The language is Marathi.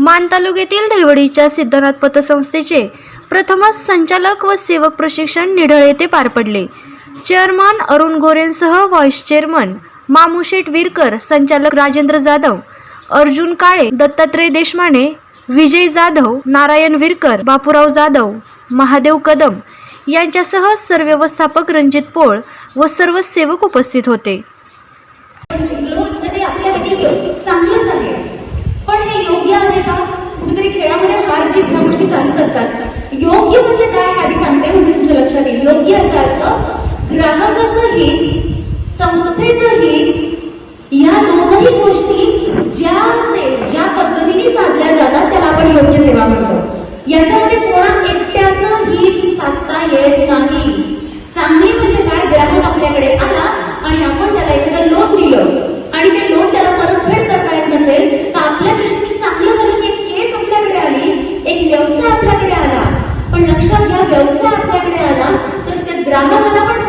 मान तालुक्यातील देवडीच्या सिद्धनाथ पतसंस्थेचे प्रथमच संचालक व सेवक प्रशिक्षण निढळ येथे पार पडले. चेअरमन अरुण गोरेंसह व्हाईस चेअरमन मामुशेठ विरकर संचालक राजेंद्र जाधव अर्जुन काळे दत्तात्रय देशमाने विजय जाधव नारायण विरकर बापूराव जाधव महादेव कदम यांच्यासह सर्व व्यवस्थापक रणजित पोळ व सर्व सेवक उपस्थित होते. योग्य म्हणजे काय आधी सांगते म्हणजे तुमच्या लक्षात येईल. योग्य याचा अर्थ ग्राहकाचं हित संस्थेचं हित या दोनही गोष्टी ज्या से ज्या पद्धतीने साधल्या जातात त्याला आपण योग्य सेवा म्हणतो. याच्यामध्ये कोणा एकट्याचं हित साधता येत नाही. चांगली म्हणजे काय? ग्राहक आपल्याकडे आला आणि आपण त्याला एखादं लोन दिलं आणि ते लोन त्याला परतफेड करता येत नसेल तर आपल्या दृष्टीने चांगलं झालं की एक केस आपल्याकडे आली एक व्यवसाय आपल्याकडे आला पण लक्षात घ्या व्यवसाय आपल्याकडे आला तर त्या ग्राहकाला पण